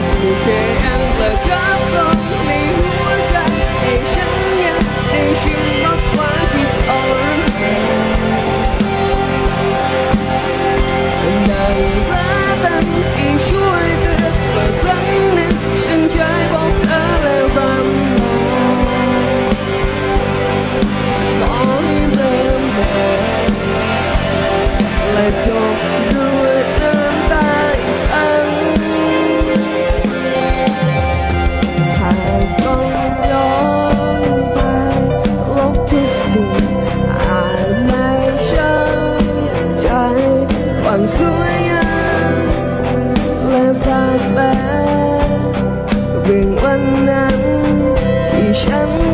อยที่เธอยังเปิดทับลงในหัวใจให้ฉันยังได้ชิมรสหวานที่ทรมานดังฟ้าเป็นที่ช่วยเตือนเมื่อครั้งหนึ่งฉันเคยบอกเธอแล้วรำลาขอให้เริ่มใหม่และจบ วันนั้นที่ฉัน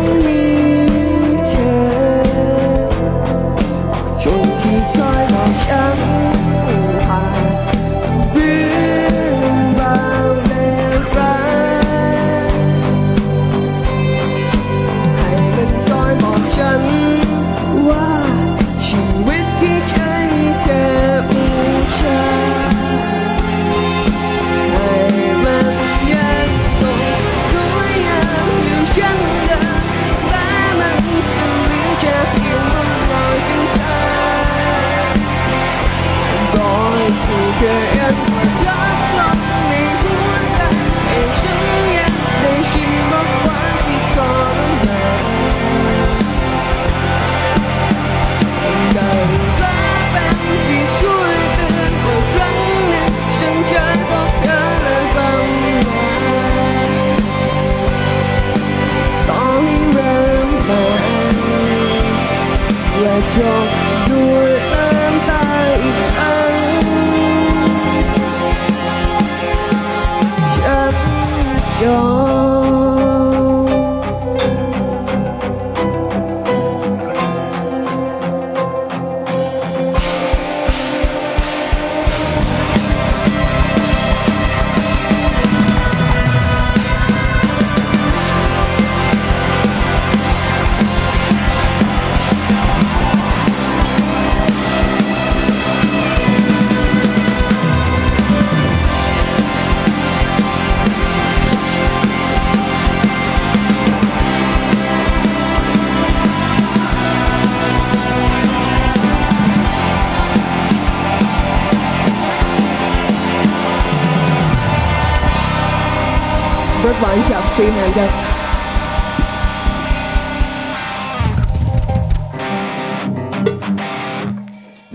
รถหวานจากฟิล์มแอนด์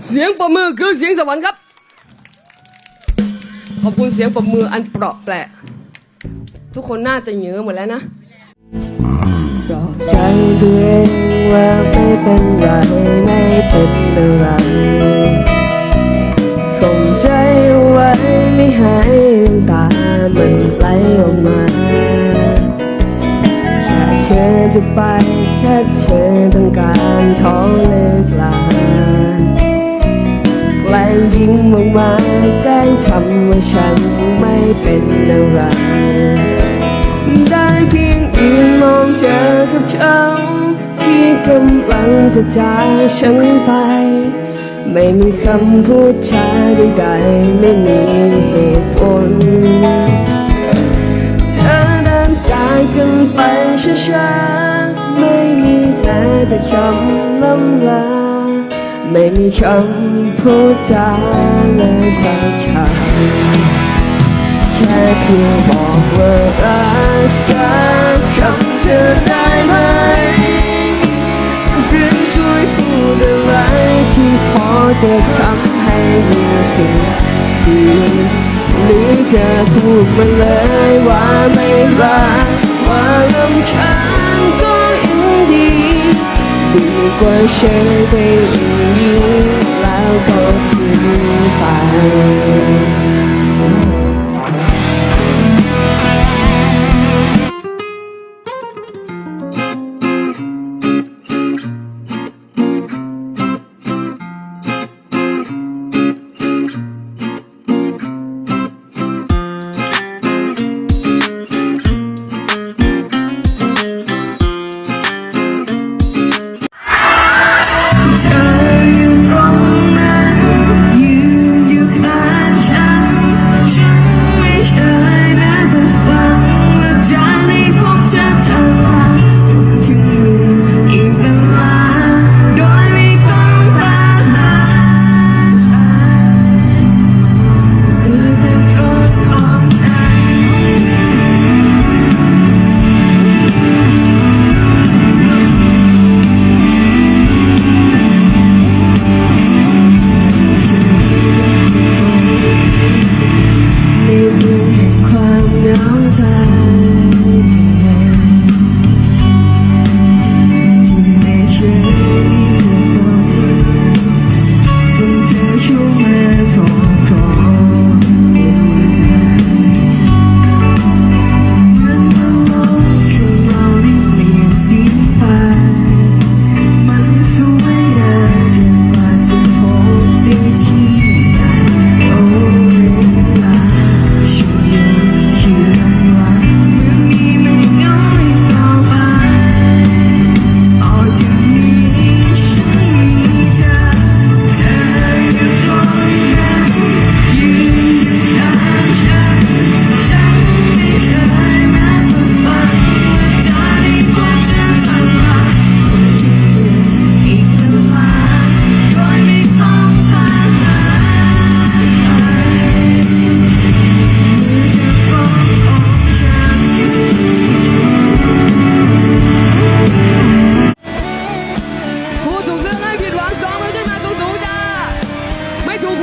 เสียงประมือคือเสียงสวรรค์ครับ ขอบคุณเสียงประมืออันเปราะแปละ ทุกคนน่าจะเหนือหมดแล้วนะปอบใจตัวเองว่าไม่เป็นไรไม่เป็นอะไรข่ใจไว้ไม่ห้น้ตามันไหลออกมา ธอจะไปแค่เธอต้องการของเลิกลาแกล้งยิ้มมากมาแกล้งทำว่าฉันไม่เป็นอะไร ได้เพียงยืนมองเธอกับเขาที่กำลังจะจากฉันไป ไม่มีคำพูดชาใดๆไม่มีเหตุผล กันไปช้าๆไม่มีแม้แต่คำล้ำลา ไม่มีคำพูดจาเลยสักคำแค่เพียงบอกว่ารักสักคำเธอได้ไหมหรือช่วยพูดอะไรที่พอจะทำให้รู้สึกดีหรือจะอพูดมาเลยว่าไม่รัก 穿过云底不管谁会愿意然后此防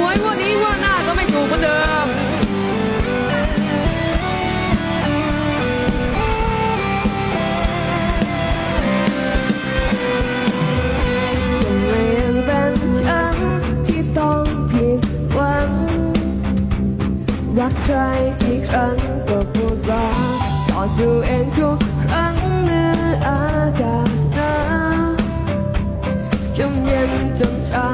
ว้งวดนี้งวดหน้าก็ไม่ถูกเหมือนเดิมฉันเรียนเป็นฉันที่ต้องผิดหวัง รักใครกี่ครั้งก็พูดรักต่อตัวเองทุกครั้งเนื้ออากาศหนาวยำเย็นจนจา